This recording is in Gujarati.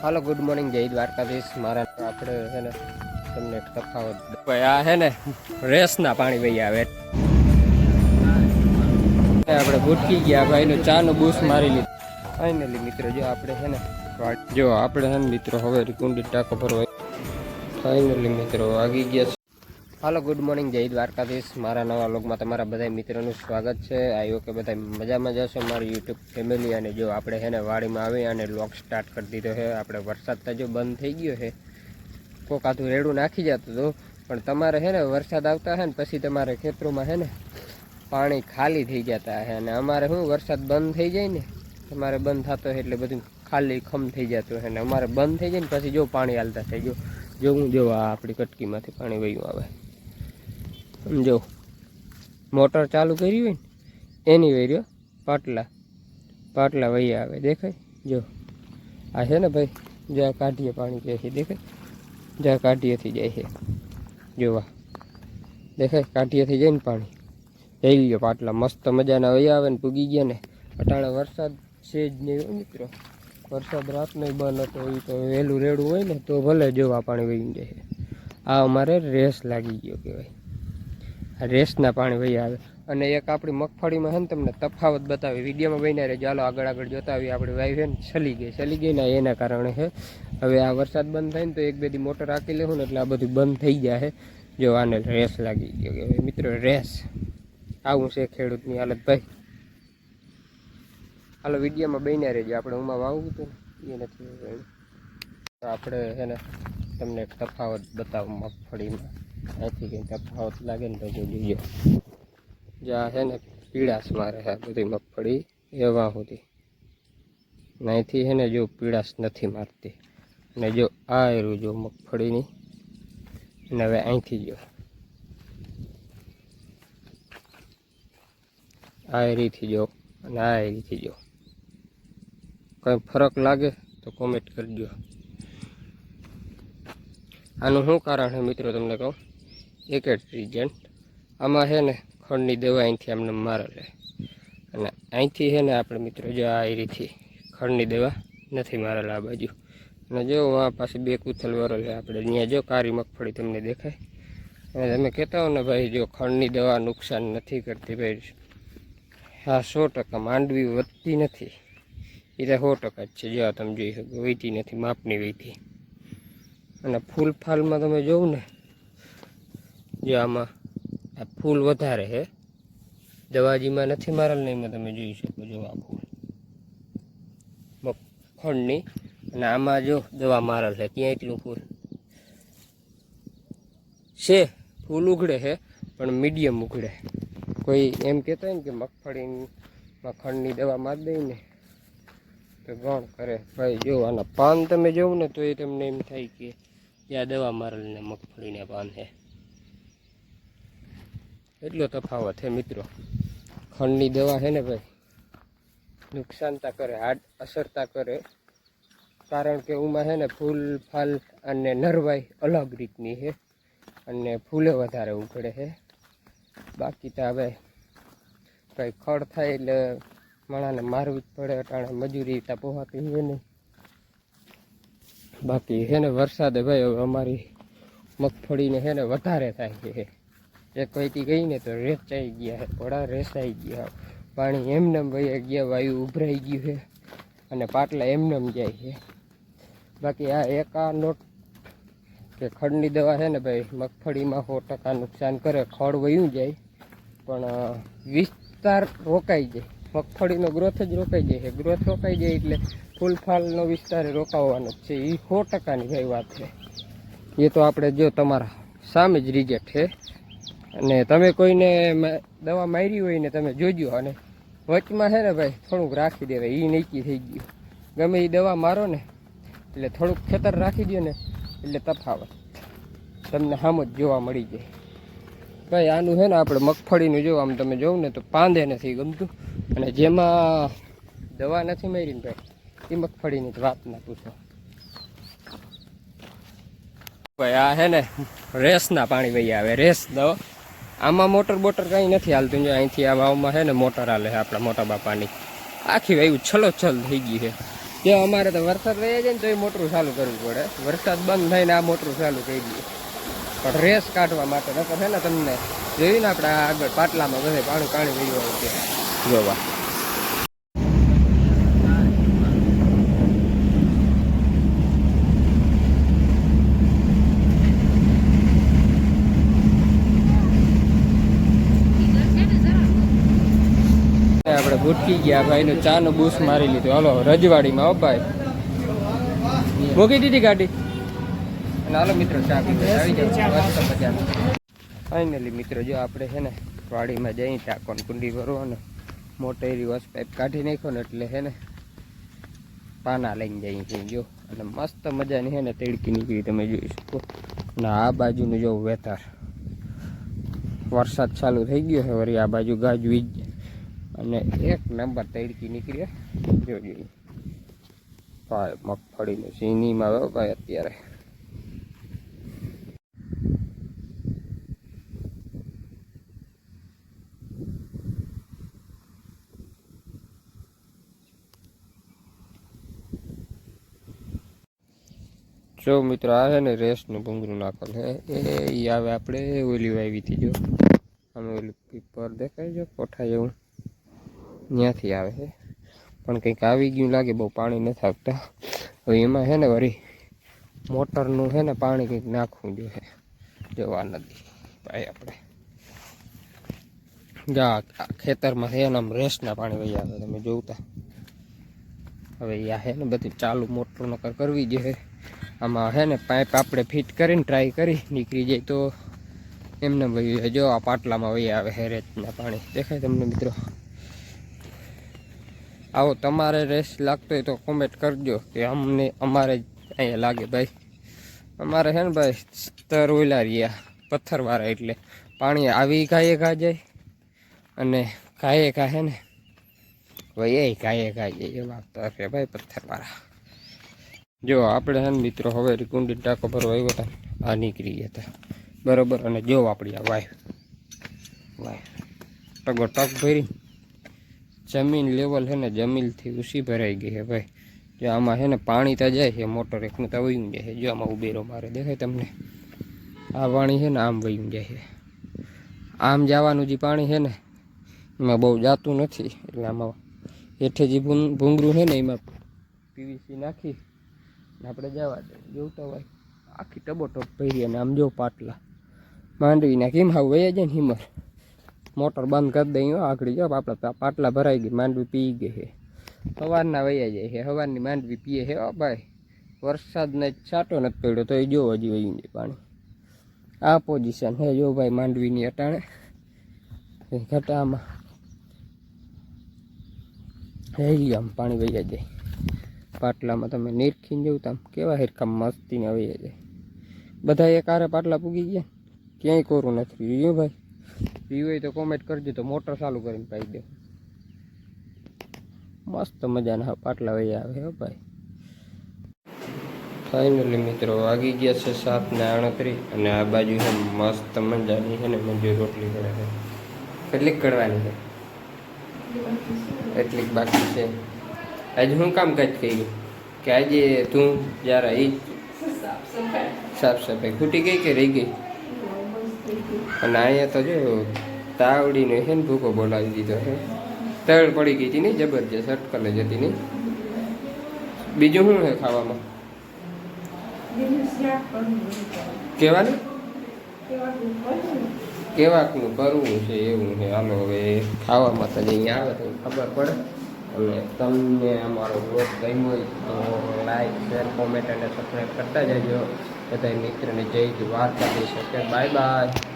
હાલો ગુડ મોર્નિંગ જય દ્વારકાધીશ. મારા આપણે છે ને, તમને તફાવત આ છે ને, રેસના પાણી ભાઈ આવે. આપણે ભૂટકી ગયા, ભાઈનું ચાનું બૂસ મારી લીધું. ફાઇનલી મિત્રો, જો આપણે છે ને, જો આપણે છે ને, મિત્રો, હવે કુંડી ટાંકો ભરવા ફાઇનલી મિત્રો, વાગી ગયા હાલો ગુડ મોર્નિંગ જય દ્વારકાધીશ મારા નવા લોગમાં તમારા બધા મિત્રોનું સ્વાગત છે. આવ્યો કે બધા મજામાં જશો મારી યુટ્યુબ ફેમિલી અને જો આપણે છે ને વાડીમાં આવી અને લોક સ્ટાર્ટ કરી દીધો છે, આપણે વરસાદ તો જો બંધ થઈ ગયો છે, કોક આધું રેડું નાખી જતું હતું. પણ તમારે છે ને વરસાદ આવતા છે ને પછી તમારે ખેતરોમાં છે ને પાણી ખાલી થઈ જતા છે. અને અમારે શું, વરસાદ બંધ થઈ જાય ને, તમારે બંધ થતો હોય એટલે બધું ખાલી ખમ થઈ જતું હોય ને અમારે બંધ થઈ જાય ને પછી જો પાણી હાલતા થઈ ગયું. જો હું જો આપણી કટકીમાંથી પાણી વહ્યું આવે. સમજો. મોટર ચાલુ કરી હોય ને, એની વહી પાટલા. પાટલા વૈયા આવે, દેખાય? જો. આ છે ને ભાઈ જ્યાં કાઢીએ પાણી જાય છે દેખાય જ્યાં કાઢીએથી જાય છે. જોવા દેખાય? કાઢીએથી જાય ને પાણી. જઈ ગયો પાટલા. મસ્ત મજાના વૈયા આવે ને, પૂગી ગયા ને. અટાણે વરસાદ છે જ નહીં મિત્રો. વરસાદ રાતનો બંધ હતો એ તો વહેલું રેડું હોય ને, તો ભલે જોવા પાણી વહી જાય આ અમારે રેસ લાગી ગયો કહેવાય. રેસના પાણી વહી આવે. અને એક આપણી મગફળીમાં છે ને તમને તફાવત બતાવી. વિડીયોમાં બન્યા રહે ચાલો આગળ આગળ જોતા આવીએ. આપણી વાઈફ છે ને છલી ગઈ. છલી ગઈ ને એના કારણે છે હવે આ વરસાદ બંધ થાય ને તો એક બેદી મોટર રાખી લેવું ને એટલે આ બધું બંધ થઈ જાય છે જો આને રેસ લાગી ગયો કે મિત્રો રેસ. આવું છે ખેડૂતની હાલત ભાઈ. હાલો વિડીયોમાં બહીને રહેજો. આપણે ઉમાં વાવું હતું એ નથી. આપણે છે ને તમને તફાવત બતાવું મગફળીમાં. અહીંથી કંઈ તફાવત લાગે ને તો જોઈએ જ્યાં છે ને, પીળાશ મારે છે આ બધી મગફળી એવા સુધી. નહીંથી છે ને જો પીળાશ નથી મારતી. અને જો આ એરું જો મગફળીની. અને હવે અહીંથી જો. આ એરીથી જો અને આ એરીથી જો. કંઈ ફરક લાગે તો કોમેન્ટ કરજો. આનું શું કારણ છે મિત્રો તમને કહું? એક જ રીઝન આમાં છે ને, ખંડની દવા અહીંથી આમને મારેલે અને અહીંથી છે ને આપણે મિત્રો જો આ રીતથી ખંડની દવા નથી મારેલા આ બાજુ. અને જો આ પાસે બે કુથલ વરો છે આપણે. અહીંયા જો કારી મગફળી તમને દેખાય. અને તમે કહેતા હો ને ભાઈ, જો ખંડની દવા નુકસાન નથી કરતી ભાઈ. હા સો ટકા માંડવી વધતી નથી. એ તો સો ટકા જ છે. જો તમે જોઈ શકો વહીતી નથી, માપની વહીતી અને ફૂલ ફાલમાં તમે જોવું ને જો આમાં આ ફૂલ વધારે છે દવાજીમાં નથી મારેલ ને એમાં તમે જોઈ શકો જો આ ફૂલ. મગફળની. અને આમાં જો દવા મારેલ છે ક્યાં એટલું ફૂલ. છે, ફૂલ ઉઘડે છે પણ મીડિયમ ઉઘડે. કોઈ એમ કહેતા હોય ને કે મગફળીમાં ખંડની દવા મારી દઈ ને, તો ગણ કરે. ભાઈ, જો આના પાન તમે જોવો ને તો એ તમને એમ થાય કે આ દવા મારેલ ને મગફળીને પાન છે એટલો તફાવત છે મિત્રો. ખંડની દવા છે ને ભાઈ? નુકસાનતા કરે, હાડ અસરતા કરે. કારણ કે ઉમાં છે ને ફૂલ, ફાલ અને નરવાઈ અલગ રીતની છે અને ફૂલે વધારે ઉઘડે છે બાકી તો હવે કંઈ ખડ થાય એટલે માણાને મારવું જ પડે, અટાણે મજૂરી ત્યાં પહોંચતી હોય નહીં. બાકી છે ને વરસાદે ભાઈ, હવે અમારી મગફળીને છે ને વધારે થાય છે. એક વહીથી ગઈ ને તો રેચાઈ ગયા ઘોડા રેસાઈ ગયા પાણી એમનેમ વહી ગયા, વાયુ ઉભરાઈ ગયું છે અને પાટલા એમનેમ જાય છે બાકી આ એક નોટ કે ખડની દવા છે ને ભાઈ, મગફળીમાં સો ટકા નુકસાન કરે, ખડ વયું જાય, પણ વિસ્તાર રોકાઈ જાય. મગફળીનો ગ્રોથ જ રોકાઈ જાય છે ગ્રોથ રોકાઈ જાય એટલે ફૂલફાલનો વિસ્તાર રોકાવાનો જ છે. એ સો ટકાની ભાઈ વાત છે એ તો આપણે જો તમારા સામે જ રિજેક્ટ છે અને તમે કોઈને દવા મારી હોય ને તમે જોજો અને વચમાં છે ને ભાઈ, થોડુંક રાખી દેવાય. એ નક્કી થઈ ગયું. ગમે એ દવા મારો ને, એટલે થોડુંક ખેતર રાખી દો ને, એટલે તફાવત. તમને સામ જ જોવા મળી જાય. ભાઈ, આનું છે ને આપણે મગફળીનું જો, આમ તમે જોવું ને તો પાંદે નથી ગમતું. અને જેમાં દવા નથી મારી ને ભાઈ, એ મગફળીની જ વાત ના પૂછો. ભાઈ, આ છે ને રેસના પાણી ભાઈ આવે, રેસ દવા. આમાં મોટર બોટર કંઈ નથી હાલતું. જો અહીંથી આ વાવમાં છે ને મોટર હાલે છે આપણા મોટા બાપાની. આખી વાયુ છલો છલ થઈ ગઈ છે. જો અમારે તો વરસાદ વહી જાય ને તો એ મોટરું ચાલુ કરવું પડે. વરસાદ બંધ થઈને આ મોટરું ચાલુ થઈ ગયું પણ રેસ કાઢવા માટે નકર છે ને તમને જોયું ને આપણે આગળ પાટલામાં બધે પાણી પાણી વહી હોય છે. જોવા ભૂટકી ગયા ભાઈ નું ચા નું બૂસ મારી લીધું. હાલો રજવાડીમાં હો ભાઈ. મૂકી દીધી ગાડી? અને હાલો મિત્રો ચા પીને આવી જાવ ફાઇનલી મિત્રો જો આપણે છે ને વાડીમાં જઈ ટાંકોન કુંડી ભરવો ને મોટો એરી વસ પાઇપ કાઢી નાખ્યો ને એટલે છે ને પાના લઈને જઈએ છીએ. જો અને મસ્ત મજાની છે ને તેડકી નીકળી તમે જોઈ શકો. અને આ બાજુનું જો વેતાર વરસાદ ચાલુ થઈ ગયો છે વળી આ બાજુ ગાજવીજ અને એક નંબર તડકી નીકળી જો જોઈએ ભાઈ મગફળીનું સીનીમાં આવ્યો ભાઈ અત્યારે. જો મિત્રો, આ છે ને રેસનું ભૂંગરું નાખલ છે. એ આવે આપણે ઓલી વાવી હતી જો. અમે ઓલું પીપર દેખાય છે કોઠા જેવું ત્યાંથી આવે છે. પણ કંઈક આવી ગયું લાગે, બહુ પાણી નથી આપતા હવે એમાં છે ને વળી મોટરનું છે ને પાણી કંઈક નાખવું જોઈએ. જોવા નથી ભાઈ આપણે. જા ખેતરમાં છે ને આમ રેસના પાણી વહી આવે, તમે જોતા. હવે આ છે ને બધી ચાલુ મોટર નકર કરવી જોઈએ. આમાં છે ને પાઇપ આપણે ફિટ કરીને ટ્રાય કરી, નીકળી જાય તો એમને ભાઈ જો આ પાટલામાં વહી આવે હેરેજના પાણી. દેખાય તમને મિત્રો? આવો, તમારે રેસ લાગતો હોય તો કોમેન્ટ કરજો કે અમને, અમારે અહીંયા લાગે ભાઈ. અમારે છે ને ભાઈ, સ્તર ઓલા પથ્થરવાળા એટલે. પાણી આવી ગાયે ઘા જાય અને ગાયે ઘા છે ને. ભાઈ એ ગાયે ઘા જાય એવા સ્તર છે ભાઈ પથ્થરવાળા. જો આપણે છે ને મિત્રો, હવે કુંડી ટાંકો ભરવા આવ્યો હતા આ નીકળી ગયા હતા બરોબર, અને જો આપણી આ વાય વાય. ટગો ટક ભરી. જમીન લેવલ છે ને જમીનથી ઊંચી ભરાઈ ગઈ છે ભાઈ. જો આમાં છે ને પાણી તો જાય છે, મોટર એકનું તો વયું જાય છે. જો આમાં ઉબેરો મારે દેખાય તમને. આ પાણી છે ને આમ વયું જાય છે. આમ જવાનું જે પાણી છે ને, એમાં બહુ જાતું નથી. એટલે આમાં હેઠે જે ભૂંગરું છે ને એમાં પીવીસી નાખી આપણે જવા દે. જોતા હોય આખી ટબો પહેરી અને આમ જો પાટલા માંડવી નાખી એમ હાવ વયા જાય ને હિમર? મોટર બંધ કરી દઈ હો આગળ જો આપણે પા- પાટલા ભરાઈ ગઈ, માંડવી પી ગઈ છે સવારના વયા જાય છે સવારની માંડવી પીએ છે હો ભાઈ. વરસાદને છાંટો નથી પડ્યો, તો એ જો હજી વયું જાય પાણી. આ પોઝિશન હે, જો ભાઈ, માંડવીની અટાણે. એ ઘટામાં. હે આમ પાણી વયા જાય. પાટલામાં તમે નીરખીને જવું તો આમ કેવા હેરખા મસ્તીને વયા જાય. બધા એક આરે પાટલા પૂગી ગયા? ક્યાંય કોરું નથી રહ્યું ભાઈ? પીવું હોય તો કોમેન્ટ કરજો તો મોટર ચાલુ કરીને પાઈ દે. મસ્ત મજાના હા પાટલા વહી આવે હો ભાઈ. ફાઇનલી મિત્રો વાગી ગયા છે સાત ને આણત્રીસ અને આ બાજુ છે મસ્ત મજાની છે ને મંજૂર રોટલી કરે છે. કેટલીક કડવાની છે? એટલીક બાકી છે. આજે હું કામ કાજ કર્યું? કે આજે તું જ્યારે એ સાફ સફાઈ. ખૂટી ગઈ કે રહી ગઈ? અને અહીંયા તો જો તાવડીને છે ને ભૂકો બોલાવી દીધો છે. તળ પડી ગઈ હતી નહીં જબરજસ્ત, અટકલે જતી નહીં. બીજું શું છે ખાવામાં? કેવાનું? કેવાકનું કરવું છે, એવું છે. હાલો હવે ખાવામાં તો અહીંયા આવે તો ખબર પડે. અને તમને અમારો બ્લોગ ગમ્યો હોય તો લાઈક શેર કોમેન્ટ અને સબસ્ક્રાઈબ કરતા જજો. બધા મિત્રને જય કરી શકે બાય બાય.